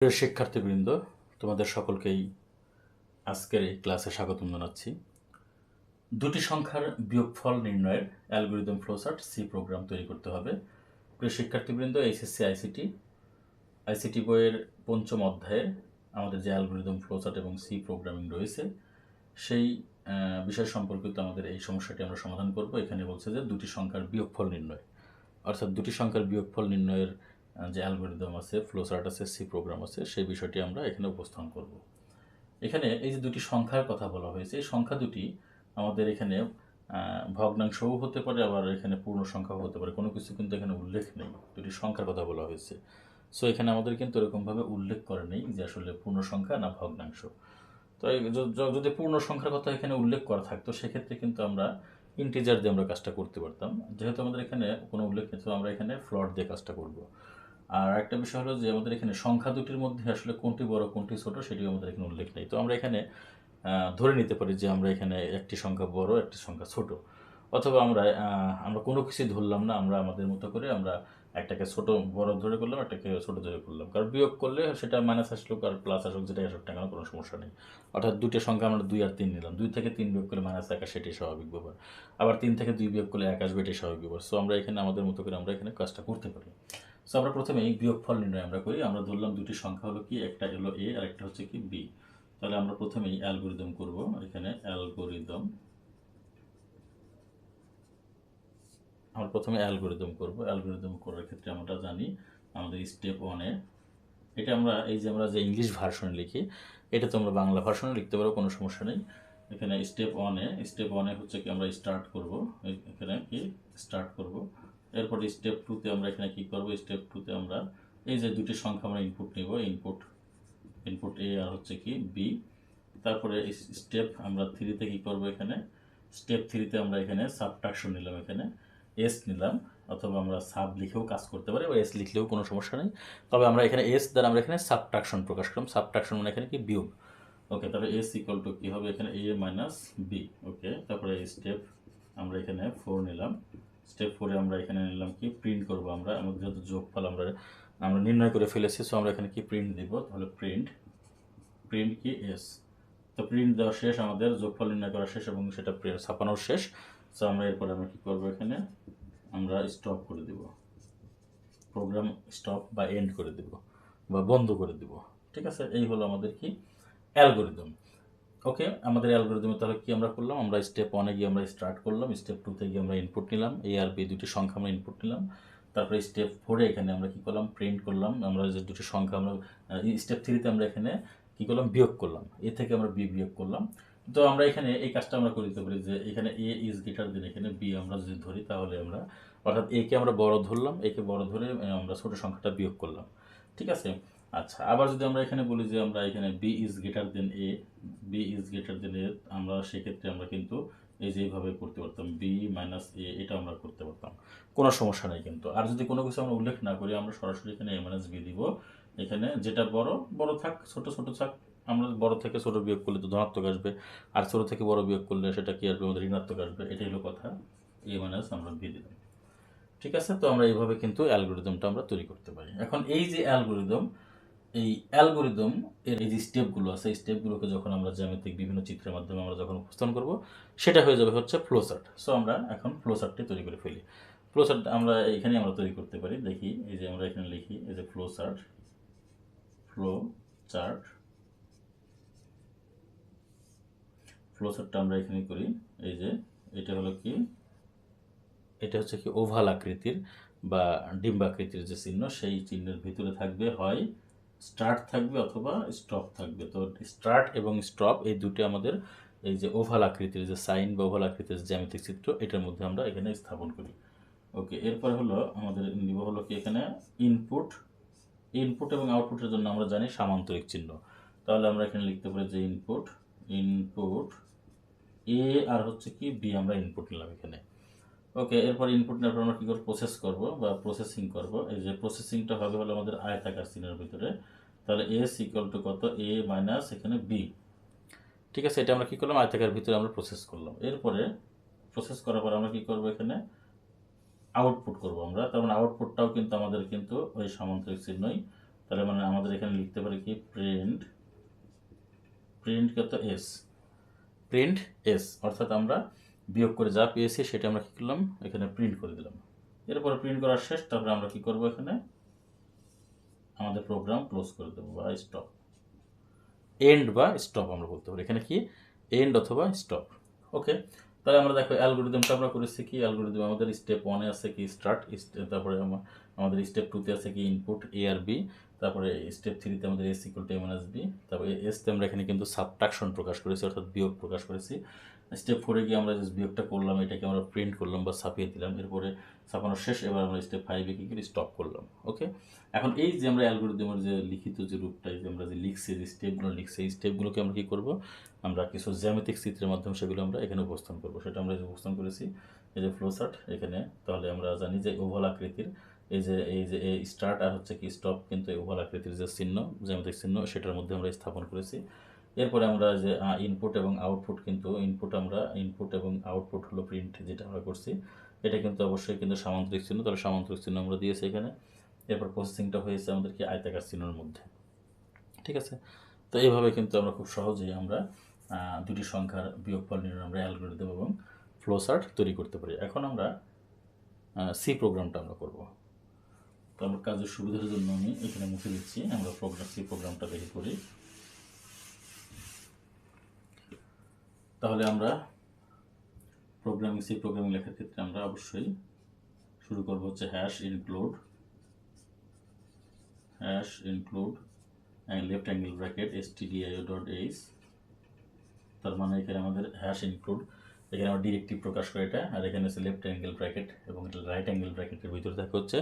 প্রিয় শিক্ষার্থীবৃন্দ, তোমাদের সকলকেই আজকের এই ক্লাসে স্বাগতম জানাচ্ছি। দুটি সংখ্যার বিয়োগফল নির্ণয়ের অ্যালগোরিদম ফ্লোচার্ট সি প্রোগ্রাম তৈরি করতে হবে। প্রিয় শিক্ষার্থীবৃন্দ, এইচএসসি, আইসিটি আইসিটি বইয়ের পঞ্চম অধ্যায়ের আমাদের যে অ্যালগোরিদম ফ্লোচার্ট এবং সি প্রোগ্রামিং রয়েছে, সেই বিষয় সম্পর্কিত আমাদের এই সমস্যাটি আমরা সমাধান করব। এখানে বলছে যে দুটি সংখ্যার বিয়োগফল নির্ণয়। অর্থাৎ দুটি সংখ্যার বিয়োগফল নির্ণয়ের যে অ্যালগোরিদম আছে ফ্লোচার্ট আছে সি প্রোগ্রাম আছে, সেই বিষয়টি আমরা এখানে উপস্থাপন করব। এখানে এই যে দুটি সংখ্যার কথা বলা হয়েছে, এই সংখ্যা দুটি আমাদের এখানে ভগ্নাংশও হতে পারে, আবার এখানে পূর্ণ সংখ্যাও হতে পারে। কোনো কিছু কিন্তু এখানে উল্লেখ নেই, দুটি সংখ্যার কথা বলা হয়েছে। সো এখানে আমাদের কিন্তু এরকমভাবে উল্লেখ করে নেই যে আসলে পূর্ণ সংখ্যা না ভগ্নাংশ। তো যদি পূর্ণ সংখ্যার কথা এখানে উল্লেখ করা থাকতো, সেক্ষেত্রে কিন্তু আমরা ইন্টিজার দিয়ে আমরা কাজটা করতে পারতাম। যেহেতু আমাদের এখানে কোনো উল্লেখ নেই, তো আমরা এখানে ফ্লট দিয়ে কাজটা করব। আর একটা বিষয় হলো যে আমাদের এখানে সংখ্যা দুটির মধ্যে আসলে কোনটি বড়, কোনটি ছোট সেটিও আমাদের এখানে উল্লেখ নেই। তো আমরা এখানে ধরে নিতে পারি যে আমরা এখানে একটি সংখ্যা বড়, একটি সংখ্যা ছোট। অথবা আমরা আমরা কোনো কিছুই ধরলাম না, আমরা আমাদের মতো করে আমরা একটাকে ছোট, বড় ধরে করলাম, একটাকে ছোট ধরে করলাম। কারণ বিয়োগ করলে সেটা মাইনাস আসুক আর প্লাস আসুক যেটা আসুক না কোনো সমস্যা নেই। অর্থাৎ দুটো সংখ্যা আমরা দুই আর তিন নিলাম। দুই থেকে তিন বিয়োগ করলে মাইনাস এক সেটাই স্বাভাবিক ব্যাপার। আবার তিন থেকে দুই বিয়োগ করলে এক আসবে, এটাই স্বাভাবিক ব্যাপার। সো আমরা এখানে আমাদের মতো করে আমরা এখানে কাজটা করতে পারি। সো আমরা প্রথমে বিয়োগফল নির্ণয় আমরা করি। আমরা ধরলাম দুটি সংখ্যা হলো কি, একটা হলো এ আর একটা হচ্ছে কি বি তাহলে আমরা প্রথমেই অ্যালগোরিদম করব এখানে, অ্যালগোরিদম। আমরা প্রথমে অ্যালগোরিদম করব। অ্যালগোরিদম করার ক্ষেত্রে আমরা জানি আমাদের স্টেপ ওয়ানে এটা আমরা, এই যে আমরা যে ইংলিশ ভার্সনে লিখি, এটা তোমরা বাংলা ভার্সনে লিখতে পারো কোনো সমস্যা নেই। এখানে স্টেপ ওয়ানে স্টেপ ওয়ানে হচ্ছে কি আমরা স্টার্ট করব। এখানে কি স্টার্ট করব। এরপর স্টেপ টুতে আমরা এখানে কি করব? স্টেপ টুতে আমরা এই যে দুটি সংখ্যা আমরা ইনপুট নেব। ইনপুট ইনপুট এ আর হচ্ছে কি বি তারপরে স্টেপ আমরা থ্রিতে কি করব এখানে? স্টেপ থ্রিতে আমরা এখানে সাবট্রাকশন নিলাম এখানে। এস নিলাম, অথবা আমরা সাব লিখেও কাজ করতে পারি এস লিখলেও কোনো সমস্যা নেই। তবে আমরা এখানে এস দ্বারা আমরা এখানে সাবট্রাকশন প্রকাশ করলাম। সাবট্রাকশন মানে এখানে কি? বিয়োগ। ওকে, তাহলে এস ইকুয়াল টু কী হবে? এখানে এ মাইনাস বি ওকে, তারপরে স্টেপ আমরা এখানে ফোর নিলাম। স্টেপ ফোরে আমরা এখানে নিলাম কি প্রিন্ট করব আমরা। আমাদের যেহেতু যোগফল আমরা আমরা নির্ণয় করে ফেলেছি সো আমরা এখানে কি প্রিন্ট দিব? তাহলে প্রিন্ট প্রিন্ট কি? এস তো প্রিন্ট দেওয়া শেষ, আমাদের যোগফল নির্ণয় করা শেষ এবং সেটা প্রিন্ট ছাপানো শেষ। সো আমরা এরপরে আমরা কী করব এখানে? আমরা স্টপ করে দিব। প্রোগ্রাম স্টপ বা এন্ড করে দিব বা বন্ধ করে দিব। ঠিক আছে? এই হলো আমাদের কি? অ্যালগোরিদম ওকে আমাদের অ্যালগোরিদমে তাহলে কি আমরা করলাম? আমরা স্টেপ ওয়ানে গিয়ে আমরা স্টার্ট করলাম স্টেপ টুতে গিয়ে আমরা ইনপুট নিলাম এ আর বি দুটি সংখ্যা আমরা ইনপুট নিলাম, তারপরে স্টেপ ফোরে এখানে আমরা কি করলাম? প্রিন্ট করলাম, আমরা যে দুটি সংখ্যা আমরা স্টেপ থ্রিতে আমরা এখানে কি করলাম? বিয়োগ করলাম, এ থেকে আমরা বি বিয়োগ করলাম। তো আমরা এখানে এই কাজটা আমরা করে দিতে পারি যে এখানে এ ইজ গিটার দিন এখানে বি আমরা যদি ধরি তাহলে আমরা, অর্থাৎ একে আমরা বড় ধরলাম একে বড় ধরে আমরা ছোটো সংখ্যাটা বিয়োগ করলাম, ঠিক আছে? আচ্ছা আবার যদি আমরা এখানে বলি যে আমরা এখানে B is greater than A B is greater than A আমরা সেক্ষেত্রে আমরা কিন্তু এই যে এইভাবে করতে পারতাম বি মাইনাস এ এটা আমরা করতে পারতাম। কোনো সমস্যা নেই কিন্তু। আর যদি কোনো কিছু আমরা উল্লেখ না করি, আমরা সরাসরি এখানে এ মাইনাস বি দিব। এখানে যেটা বড় বড় থাক, ছোট ছোট থাক। আমরা বড় থেকে ছোট বিয়োগ করলে তো ধনাত্মক আসবে। আর ছোট থেকে বড় বিয়োগ করলে সেটা কি আসবে? আমাদের ঋণাত্মক আসবে। এটাই হলো কথা। এ মাইনাস আমরা বি দিলাম। ঠিক আছে? তো আমরা এইভাবে কিন্তু অ্যালগোরিদমটা আমরা তৈরি করতে পারি। এখন এই যে অ্যালগোরিদম এই অ্যালগোরিদম এর এই যে স্টেপগুলো আছে, এই স্টেপগুলোকে যখন আমরা জ্যামিতিক বিভিন্ন চিত্রের মাধ্যমে আমরা যখন উপস্থাপন করব, সেটা হয়ে যাবে হচ্ছে ফ্লোচার্ট সো আমরা এখন ফ্লোচার্টটি তৈরি করে ফেলি। ফ্লোচার্ট আমরা এখানে আমরা তৈরি করতে পারি। দেখি, এই যে আমরা এখানে লিখি, এই যে ফ্লোচার্ট ফ্লো চার্ট ফ্লোচার্টটা আমরা এখানে করি। এই যে, এটা হলো কি? এটা হচ্ছে কি ওভাল আকৃতির বা ডিম্বাকৃতির যে চিহ্ন, সেই চিহ্নের ভিতরে থাকবে, হয় স্টার্ট থাকবে অথবা স্টপ থাকবে। তো স্টার্ট এবং স্টপ এই দুটি আমাদের এই যে ওভাল আকৃতির যে সাইন বা ওভাল আকৃতির যে জ্যামিতিক চিত্র, এটার মধ্যে আমরা এখানে স্থাপন করি। ওকে এরপর হলো আমাদের নিব হলো কি এখানে? ইনপুট ইনপুট এবং আউটপুটের জন্য আমরা জানি সামান্তরিক চিহ্ন। তাহলে আমরা এখানে লিখতে পারি যে ইনপুট ইনপুট এ আর হচ্ছে কি বি আমরা ইনপুট নিলাম এখানে। ওকে এরপর ইনপুট নেওয়ার পর আমরা কী করব? প্রসেস করব বা প্রসেসিং করব। এই যে প্রসেসিংটা হবে হলো আমাদের আয়তাকার চিহ্নের ভিতরে। তাহলে এস ইকুয়াল টু কত? এ মাইনাস এখানে বি ঠিক আছে, এটা আমরা কী করলাম? আয়তাকার ভিতরে আমরা প্রসেস করলাম। এরপরে প্রসেস করার পর আমরা কী করব এখানে? আউটপুট করব আমরা। তার মানে আউটপুটটাও কিন্তু আমাদের কিন্তু ওই সামান্তরিক চিহ্নই। তাহলে মানে আমাদের এখানে লিখতে পারি কি? প্রিন্ট প্রিন্ট কত? এস প্রিন্ট এস অর্থাৎ আমরা বিয়োগ করে যা পেয়েছি সেটা আমরা কী করলাম? এখানে প্রিন্ট করে দিলাম। এরপরে প্রিন্ট করার শেষ, তারপরে আমরা কী করব এখানে? আমাদের প্রোগ্রাম ক্লোজ করে দেবো বা স্টপ এন্ড বা স্টপ আমরা বলতে পারি। এখানে কি? এন্ড অথবা স্টপ ওকে তাহলে আমরা দেখো অ্যালগোরিদমটা আমরা করেছি কি? অ্যালগোরিদম আমাদের স্টেপ ওয়ানে আছে কি? স্টার্ট তারপরে আমা- আমাদের স্টেপ টুতে আছে কি? ইনপুট এ আর বি তারপরে স্টেপ থ্রিতে আমাদের S equal to M B তারপরে এসতে আমরা এখানে কিন্তু সাবট্রাকশন প্রকাশ করেছি, অর্থাৎ বিয়োগ প্রকাশ করেছি। স্টেপ ফোরে গিয়ে আমরা যে বিয়োগটা করলাম, এটাকে আমরা প্রিন্ট করলাম বা ছাপিয়ে দিলাম, এরপরে ছাপানো শেষ, এবার আমরা স্টেপ ফাইভে কি করি স্টপ করলাম ওকে এখন এই যে আমরা অ্যালগোরিদমের যে লিখিত যে রূপটা যে আমরা যে লিখছি, যে স্টেপগুলো লিখছি, এই স্টেপগুলোকে আমরা কি করব? আমরা কিছু জ্যামিতিক চিত্রের মাধ্যমে সেগুলো আমরা এখানে উপস্থান করব। সেটা আমরা উপস্থান করেছি, এই যে ফ্লোসার্ট এখানে, তাহলে আমরা জানি যে ওভাল আকৃতির, এই যে এই যে, এই স্টার্ট আর হচ্ছে কি স্টপ কিন্তু ওভাল আকৃতির যে চিহ্ন, জ্যামিতিক চিহ্ন, সেটার মধ্যে আমরা স্থাপন করেছি। এরপরে আমরা যে ইনপুট এবং আউটপুট কিন্তু ইনপুট আমরা ইনপুট এবং আউটপুট হলো প্রিন্ট যেটা আমরা করছি, এটা কিন্তু অবশ্যই কিন্তু সামান্তরিক চিহ্ন, তাহলে সামান্তরিক চিহ্ন আমরা দিয়েছি এখানে। এরপর প্রসেসিংটা হয়েছে আমাদের কি আয়তাকার চিহ্নের মধ্যে। ঠিক আছে? তো এইভাবে কিন্তু আমরা খুব সহজেই আমরা দুটি সংখ্যার বিয়োগফল নির্ণয় আমরা অ্যালগোরিদম এবং ফ্লোচার্ট তৈরি করতে পারি। এখন আমরা সি প্রোগ্রামটা আমরা করব। তো আমরা কাজের সুবিধার জন্য আমি এখানে মুছে দিচ্ছি। আমরা প্রোগ্রাম সি প্রোগ্রামটা দেখে করি। তাহলে আমরা প্রোগ্রামিং সি প্রোগ্রামিং লেখার ক্ষেত্রে আমরা অবশ্যই শুরু করব হচ্ছে hash include hash include left angle bracket S T DIO dot H তার মানে এখানে আমাদের হ্যাশ ইনক্লুড এখানে আমরা ডিরেক্টিভ প্রকাশ করে এটা। আর এখানে হচ্ছে লেফট অ্যাঙ্গেল ব্র্যাকেট এবং এটা রাইট অ্যাঙ্গেল ব্র্যাকেটের ভিতরে থাকে হচ্ছে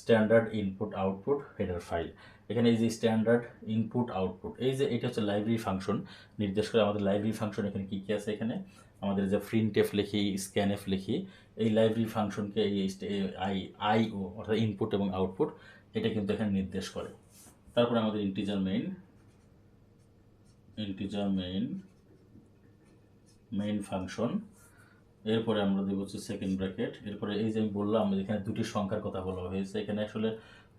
standard input output header file এখানে এই যে স্ট্যান্ডার্ড ইনপুট আউটপুট এই যে এটা হচ্ছে লাইব্রেরি ফাংশন নির্দেশ করে আমাদের লাইব্রেরি ফাংশন এখানে কী কী আছে এখানে? আমাদের যে প্রিন্ট এফ লিখি স্ক্যান এফ লিখি, এই লাইব্রেরি ফাংশনকে এই আই আই ও অর্থাৎ ইনপুট এবং আউটপুট এটা কিন্তু এখানে নির্দেশ করে। তারপরে আমাদের integer main integer main main function এরপরে আমরা দেবো হচ্ছে সেকেন্ড ব্র্যাকেট এরপরে এই যে আমি বললাম এখানে দুটি সংখ্যার কথা বলা হয়েছে। এখানে আসলে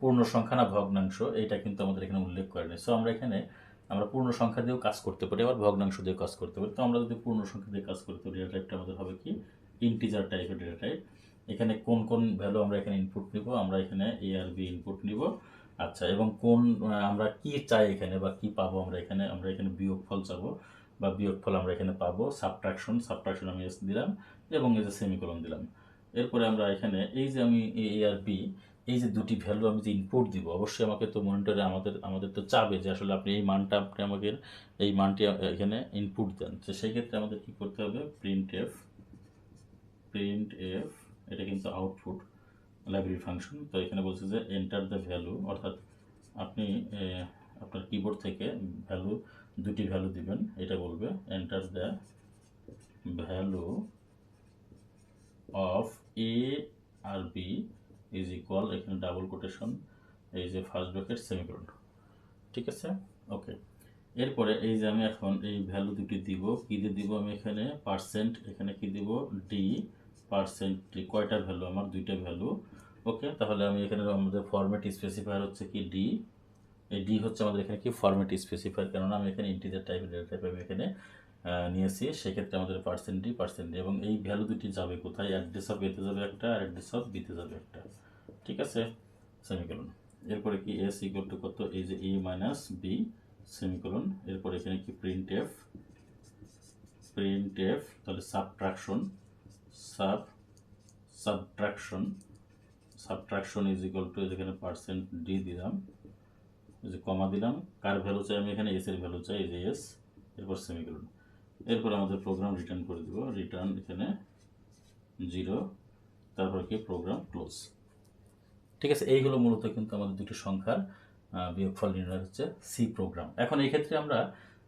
পূর্ণ সংখ্যা না ভগ্নাংশ এটা কিন্তু আমাদের এখানে উল্লেখ করেনি। সো আমরা এখানে, আমরা পূর্ণ সংখ্যা দিয়েও কাজ করতে পারি, আবার ভগ্নাংশ দিয়েও কাজ করতে পারি। তো আমরা যদি পূর্ণ সংখ্যা দিয়ে কাজ করতে পারি ডেটা টাইপটা আমাদের হবে কি? ইন্টিজার টাইপের ডেটা টাইপ এখানে কোন কোন ভ্যালু আমরা এখানে ইনপুট নিব? আমরা এখানে এ আর বি ইনপুট নিব। আচ্ছা এবং কোন আমরা কি চাই এখানে বা কি পাবো আমরা এখানে? আমরা এখানে বিয়োগফল চাবো। বা বিয়োগফল আমরা এখানে পাবো সাবট্রাকশন সাবট্রাকশন আমি এস দিলাম এবং এই যে সেমিকোলন দিলাম। এরপরে আমরা এখানে এই যে আমি এ আর বি এই যে দুটি ভ্যালু আমি যে ইনপুট দিব, অবশ্যই আমাকে তো মনিটরে আমাদের আমাদের তো চাবে যে আসলে আপনি এই মানটা আপনি আমাকে এই মানটি এখানে ইনপুট দেন। তো সেই ক্ষেত্রে আমাদের কী করতে হবে? প্রিন্ট এফ প্রিন্ট এফ এটা কিন্তু আউটপুট লাইব্রেরি ফাংশন তো এখানে বলছে যে এন্টার দ্য ভ্যালু অর্থাৎ আপনি আপনার কিবোর্ড থেকে ভ্যালু দুটি ভ্যালু দিবেন, এটা বলবে enter the value of A R B is equal এখানে ডাবল কোটেশন এই যে ফার্স্ট ব্র্যাকেট সেমিকোলন ঠিক আছে? ওকে এরপরে এই যে আমি এখন এই ভ্যালু দুটি দিব, কী দিয়ে দিব আমি এখানে? পার্সেন্ট এখানে কি দিব? ডি পার্সেন্ট কয়টা ভ্যালু আমার দুইটা ভ্যালু ওকে তাহলে আমি এখানে আমাদের ফরম্যাট স্পেসিফায়ার হচ্ছে কি? ডি এই ডি হচ্ছে আমাদের এখানে কি ফরম্যাট স্পেসিফায়ার কেননা আমি এখানে ইন্টিজার টাইপের ডেটা টাইপ আমি এখানে নিয়েছি। সেক্ষেত্রে আমাদের পার্সেন্ট ডি পার্সেন্ট ডি এবং এই ভ্যালু দুটি যাবে কোথায়? অ্যাড্রেস অফ এতে যাবে একটা আর অ্যাড্রেস অফ বিতে যাবে একটা। ঠিক আছে? সেমিকোলন এরপরে কি এস ইকুয়াল টু কত? এই যে এ মাইনাস বি সেমিকোলন এরপরে এখানে কি প্রিন্ট এফ প্রিন্ট এফ তাহলে subtraction sub subtraction subtraction is equal to যেখানে পার্সেন্ট ডি দিলাম যে কমা দিলাম, কার ভ্যালু চাই আমি এখানে এস এর ভ্যালু চাই, এই যে এস এরপর সেমিকোলন এরপর আমাদের প্রোগ্রাম রিটার্ন করে দিব রিটার্ন এখানে জিরো তারপর কি প্রোগ্রাম ক্লোজ ঠিক আছে এইগুলো মূলত কিন্তু আমাদের দুটো সংখ্যার বিয়োগফল নির্ণয় হচ্ছে সি প্রোগ্রাম এখন এই ক্ষেত্রে আমরা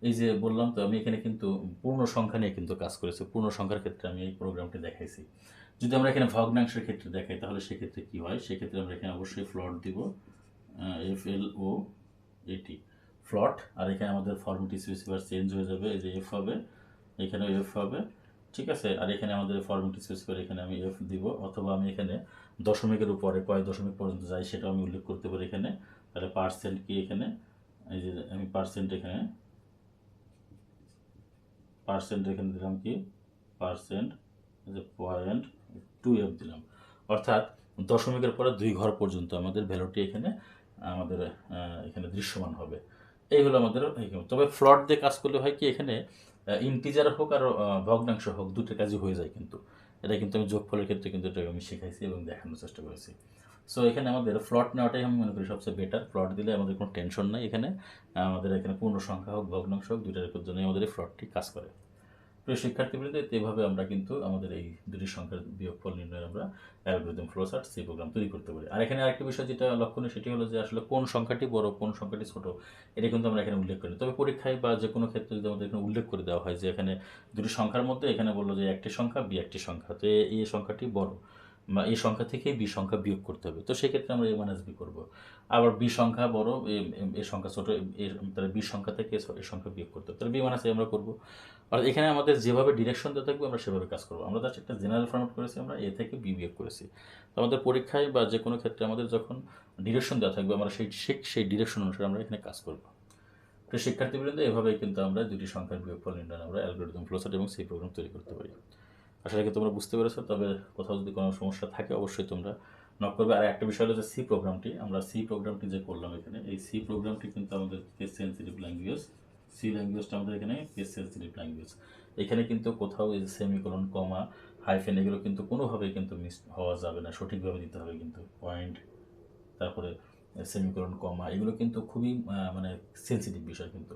এই যে বললাম তো, আমি এখানে কিন্তু পূর্ণ সংখ্যা নিয়ে কিন্তু কাজ করেছি, পূর্ণ সংখ্যার ক্ষেত্রে আমি এই প্রোগ্রামটি দেখাইছি। যদি আমরা এখানে ভগ্নাংশের ক্ষেত্রে দেখাই, তাহলে সেক্ষেত্রে কী হয়? সেক্ষেত্রে আমরা এখানে অবশ্যই ফ্লট দিব এফ এল ও এটি। ফ্লট, আর এখানে আমাদের ফর্মেট স্পেসিফায়ার চেঞ্জ হয়ে যাবে, এই যে এফ হবে এখানে এফ হবে, ঠিক আছে? আর এখানে আমাদের ফর্মেট স্পেসিফায়ার এখানে আমি এফ দিব, অথবা আমি এখানে দশমিকের উপরে কয় দশমিক পর্যন্ত যাই, সেটা আমি উল্লেখ করতে পারি এখানে। তাহলে পার্সেন্ট কি এখানে? এই যে আমি পার্সেন্ট এখানে পার্সেন্ট এখানে দিলাম কি? পার্সেন্ট যে পয়েন্ট টু এফ দিলাম। অর্থাৎ দশমিকের পরে দুই ঘর পর্যন্ত আমাদের ভ্যালুটি এখানে আমাদের এখানে দৃশ্যমান হবে। এই হলো আমাদের তবে ফ্লট দিয়ে কাজ করলে হয় কি এখানে ইন্টিজার হোক আর ভগ্নাংশ হোক, দুটো কাজই হয়ে যায় কিন্তু। এটা কিন্তু আমি যোগফলের ক্ষেত্রে কিন্তু এটা আমি শেখাইছি এবং দেখানোর চেষ্টা করেছি। সো এখানে আমাদের ফ্লট নেওয়াটাই আমি মনে করি সবচেয়ে বেটার ফ্লট দিলে আমাদের কোনো টেনশন নাই এখানে। আমাদের এখানে পূর্ণ সংখ্যা হোক, ভগ্নাংশ হোক, দুইটার জন্য আমাদের এই ফ্লটটি কাজ করে। প্রিয় শিক্ষার্থীবৃন্দ এইভাবে আমরা কিন্তু আমাদের এই দুটি সংখ্যার বিয়োগফল নির্ণয়ের আমরা অ্যালগোরিদম ফ্লোচার্ট সেই প্রোগ্রাম তৈরি করতে পারি। আর এখানে আরেকটি বিষয় যেটা লক্ষণীয়, সেটি হলো যে আসলে কোন সংখ্যাটি বড়, কোন সংখ্যাটি ছোট, এটা কিন্তু আমরা এখানে উল্লেখ করি তবে পরীক্ষায় বা যে কোনো ক্ষেত্রে যদি আমাদের এখানে উল্লেখ করে দেওয়া হয় যে এখানে দুটি সংখ্যার মধ্যে এখানে বলল যে একটি সংখ্যা, বি একটি সংখ্যা, তো এই সংখ্যাটি বড়। এই সংখ্যা থেকেই বি সংখ্যা বিয়োগ করতে হবে। তো সেক্ষেত্রে আমরা এ মাইনাস বি করব। আবার বি সংখ্যা বড়, এ- সংখ্যা ছোটো তাহলে বি সংখ্যা থেকে এ সংখ্যা বিয়োগ করতে হবে। তাহলে বি মাইনাস এ আমরা করব। আর এখানে আমাদের যেভাবে ডিরেকশন দেওয়া থাকবে আমরা সেভাবে কাজ করব। আমরা জাস্ট একটা জেনারেল ফর্মেট করেছি, আমরা এ থেকে বি বিয়োগ করেছি। তো আমাদের পরীক্ষায় বা যে কোনো ক্ষেত্রে আমাদের যখন ডিরেকশন দেওয়া থাকবে, আমরা সেই সেই ডিরেকশন অনুসারে আমরা এখানে কাজ করব। তো শিক্ষার্থীবৃন্দ, এভাবেই কিন্তু আমরা দুটি সংখ্যার বিয়োগফল নির্ণয়, আমরা অ্যালগোরিদম ফ্লোসার এবং সেই প্রোগ্রাম তৈরি করতে পারি। আসলে কি তোমরা বুঝতে পেরেছ, তবে কোথাও যদি কোনো সমস্যা থাকে অবশ্যই তোমরা নক করবে। আর একটা বিষয় হলো যে সি প্রোগ্রামটি আমরা সি প্রোগ্রামটি যে করলাম এখানে, এই সি প্রোগ্রামটি কিন্তু আমাদের কেস সেন্সিটিভ ল্যাঙ্গুয়েজ সি ল্যাঙ্গুয়েজটা আমাদের এখানে কেস সেন্সিটিভ ল্যাঙ্গুয়েজ এখানে কিন্তু কোথাও এই সেমিকোলন কমা হাইফেন এগুলো কিন্তু কোনোভাবেই কিন্তু মিস হওয়া যাবে না, সঠিকভাবে দিতে হবে কিন্তু। পয়েন্ট তারপরে সেমিকোলন কমা এগুলো কিন্তু খুবই মানে সেন্সিটিভ বিষয় কিন্তু।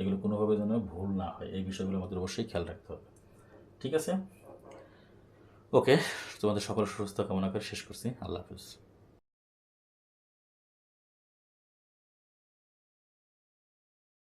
এগুলো কোনোভাবে যেন ভুল না হয়, এই বিষয়গুলো আমাদের অবশ্যই খেয়াল রাখতে হবে। ঠিক আছে? ওকে তোমাদের সকল সুস্থ কামনা করে শেষ করছি। আল্লাহ হাফিজ।